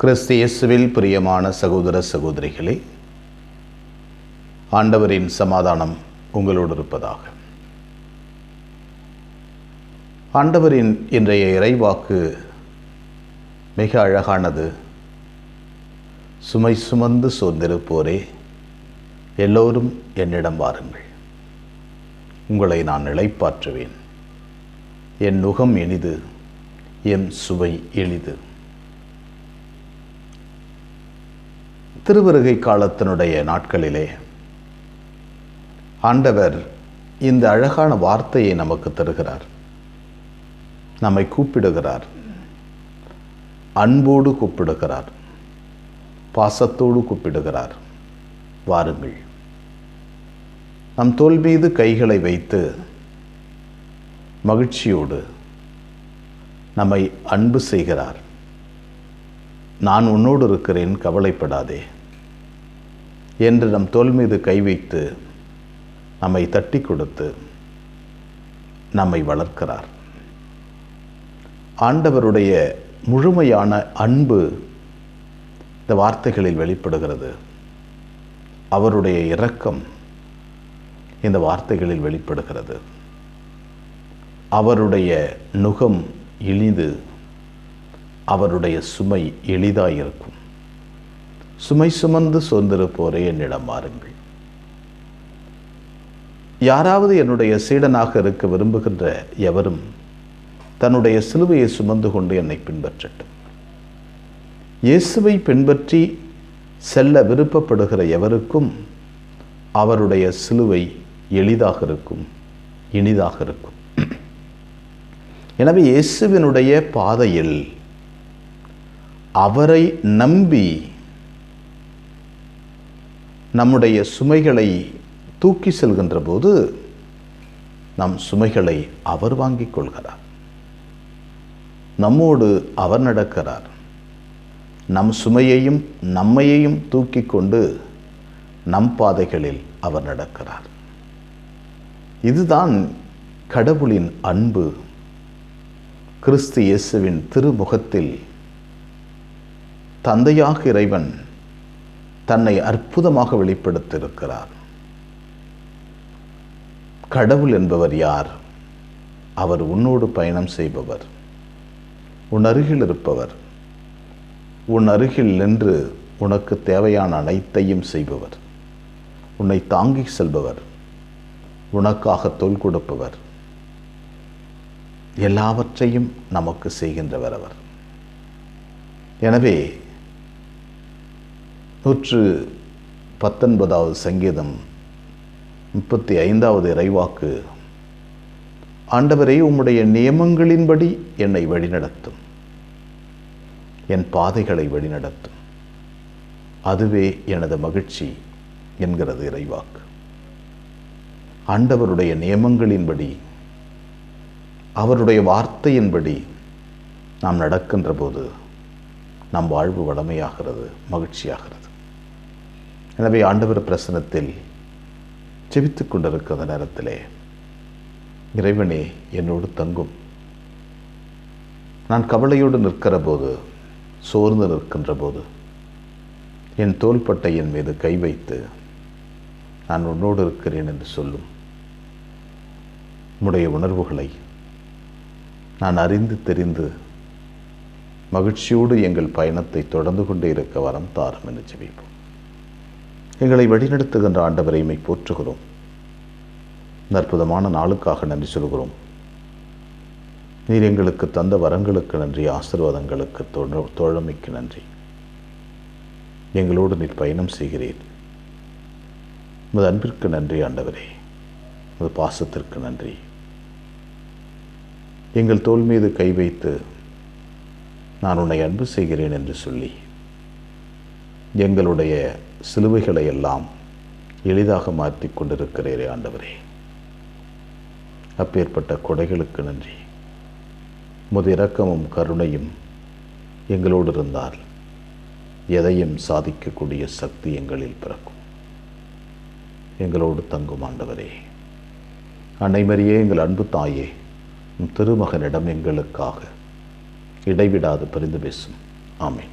கிறிஸ்து இயேசுவில் பிரியமான சகோதர சகோதரிகளே ஆண்டவரின் சமாதானம் உங்களோடு இருப்பதாக. ஆண்டவரின் இன்றைய இறைவாக்கு மிக அழகானது. சுமை சுமந்து சோர்ந்திருப்போரே எல்லோரும் என்னிடம் வாருங்கள். உங்களை நான் நிலைப்பாற்றுவேன் என் நுகம் இனிது என் சுவை எளிது. திருவருகை காலத்தினுடைய நாட்களிலே ஆண்டவர் இந்த அழகான வார்த்தையை நமக்கு தருகிறார். நம்மை கூப்பிடுகிறார். அன்போடு கூப்பிடுகிறார். பாசத்தோடு கூப்பிடுகிறார். வாருங்கள். நம் தோல் மீது கைகளை வைத்து மகிழ்ச்சியோடு நம்மை அன்பு செய்கிறார். நான் உன்னோடு இருக்கிறேன் கவலைப்படாதே. என்று நம் தோல் மீது கை வைத்து நம்மை தட்டி கொடுத்து நம்மை வளர்க்கிறார். ஆண்டவருடைய முழுமையான அன்பு இந்த வார்த்தைகளில் வெளிப்படுகிறது. அவருடைய இரக்கம் இந்த வார்த்தைகளில் வெளிப்படுகிறது. அவருடைய நுகம் இனிது அவருடைய சுமை எளிதாயிருக்கும். சுமை சுமந்து சோர்ந்திருப்போரே என்னிடம் வாருங்கள். யாராவது என்னுடைய சீடனாக இருக்க விரும்புகின்ற எவரும் தன்னுடைய சிலுவையை சுமந்து கொண்டு என்னை பின்பற்றட்டும். இயேசுவை பின்பற்றி செல்ல விருப்பப்படுகிற எவருக்கும் அவருடைய சிலுவை எளிதாக இருக்கும் இனிதாக இருக்கும். எனவே இயேசுவினுடைய பாதையில் அவரை நம்பி நம்முடைய சுமைகளை தூக்கி செல்கின்ற போது நம் சுமைகளை அவர் வாங்கிக் கொள்கிறார். நம்மோடு அவர் நடக்கிறார். நம் சுமையையும் நம்மையையும் தூக்கி கொண்டு நம் பாதைகளில் அவர் நடக்கிறார். இதுதான் கடவுளின் அன்பு. கிறிஸ்து இயேசுவின் திருமுகத்தில் தந்தையாக இறைவன் தன்னை அற்புதமாக வெளிப்படுத்தியிருக்கிறார். கடவுள் என்பவர் யார்? அவர் உன்னோடு பயணம் செய்பவர். உன் அருகில் இருப்பவர். உன் அருகில் நின்று உனக்கு தேவையான அனைத்தையும் செய்பவர். உன்னை தாங்கி செல்பவர். உனக்காக தொல் கொடுப்பவர். எல்லாவற்றையும் நமக்கு செய்கின்றவர் அவர். எனவே நூற்று பத்தொன்பதாவது சங்கீதம் முப்பத்தி ஐந்தாவது இறைவாக்கு ஆண்டவரே உம்முடைய நியமங்களின்படி என்னை வழிநடத்தும் என் பாதைகளை வழிநடத்தும். அதுவே எனது மகிழ்ச்சி என்கிறது இறைவாக்கு. ஆண்டவருடைய நியமங்களின்படி அவருடைய வார்த்தையின்படி நாம் நடக்கின்ற போது நம் வாழ்வு வளமையாகிறது மகிழ்ச்சியாகிறது. எனவே ஆண்டவர் பிரசனத்தில் ஜெபித்து கொண்டிருக்கிற நேரத்திலே இறைவனே என்னோடு தங்கும். நான் கவலையோடு நிற்கிற போது சோர்ந்து நிற்கின்ற போது என் தோள்பட்டையின் மீது கை வைத்து நான் உன்னோடு இருக்கிறேன் என்று சொல்லும். உம்முடைய உணர்வுகளை நான் அறிந்து தெரிந்து மகிழ்ச்சியோடு எங்கள் பயணத்தை தொடர்ந்து கொண்டே இருக்க வரம் தாரும் என்று ஜெபிப்போம். எங்களை வழிநடத்துகின்ற ஆண்டவரைமை போற்றுகிறோம். அற்புதமான நாளுக்காக நன்றி சொல்கிறோம். நீர் எங்களுக்கு தந்த வரங்களுக்கு நன்றி ஆசீர்வாதங்களுக்கு தோழ தோழமைக்கு நன்றி. எங்களோடு நீர் பயணம் செய்கிறீர். உமது அன்பிற்கு நன்றி ஆண்டவரே. உமது பாசத்திற்கு நன்றி. எங்கள் தோல் மீது கை வைத்து நான் உன்னை அன்பு செய்கிறேன் என்று சொல்லி எங்களுடைய சிலுவைகளை எல்லாம் எளிதாக மாற்றி கொண்டிருக்கிறீரே ஆண்டவரே. அப்பேற்பட்ட கொடைகளுக்கு நன்றி. முது இரக்கமும் கருணையும் எங்களோடு இருந்தால் எதையும் சாதிக்கக்கூடிய சக்தி எங்களில் பிறக்கும். எங்களோடு தங்கும் ஆண்டவரே. அன்னைமரியே எங்கள் அன்பு தாயே திருமகனிடம் எங்களுக்காக இடைவிடாது பரிந்து பேசும். ஆமேன்.